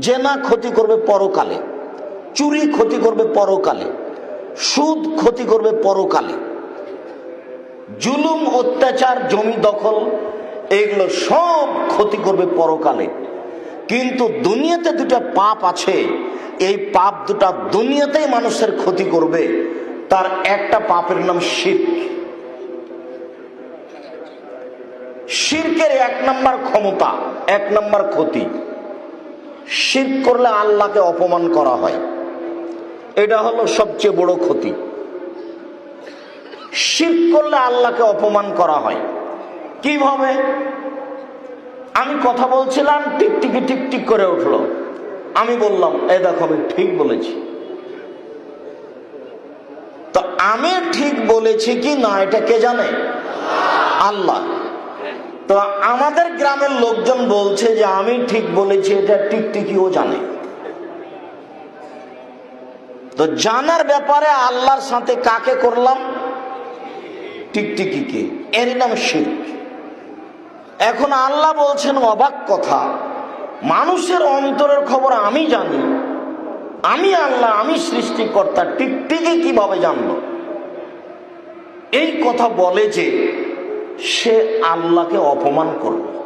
জেনা ক্ষতি করবে পরকালে, চুরি ক্ষতি করবে পরকালে, সুদ ক্ষতি করবে পরকালে, জুলুম, অত্যাচার, জমি দখল, এগুলো সব ক্ষতি করবে পরকালে। কিন্তু দুনিয়াতে দুটা পাপ আছে, এই পাপ দুটা দুনিয়াতেই মানুষের ক্ষতি করবে। তার একটা পাপের নাম শির্ক। শির্কের এক নম্বর ক্ষমতা, এক নম্বর ক্ষতি। শির্ক করলে আল্লাহকে অপমান করা হয়। এটা হলো সবচেয়ে বড় ক্ষতি। শির্ক করলে আল্লাহকে অপমান করা হয়। কীভাবে? আমি কথা বলছিলাম, টিকটিকি টিকটিক করে উঠল। আমি বললাম, এ দেখো, আমি ঠিক বলেছি। তো আমি ঠিক বলেছি কি না, এটা কে জানে? আল্লাহ। তো আমাদের গ্রামের লোকজন বলছে যে, আমি ঠিক বলেছি, এটা টিকটিকিও জানে। তো জানার ব্যাপারে আল্লাহর সাথে কাকে করলাম? টিকটিকিকে। এর নাম শির্ক। এখন আল্লাহ বলছেন, অবাক কথা। মানুষের অন্তরের খবর আমি জানি। আমি আল্লাহ, আমি সৃষ্টিকর্তা। টিকটিকি কীভাবে জানলো? এই কথা বলে যে সে আল্লাহকে অপমান করল।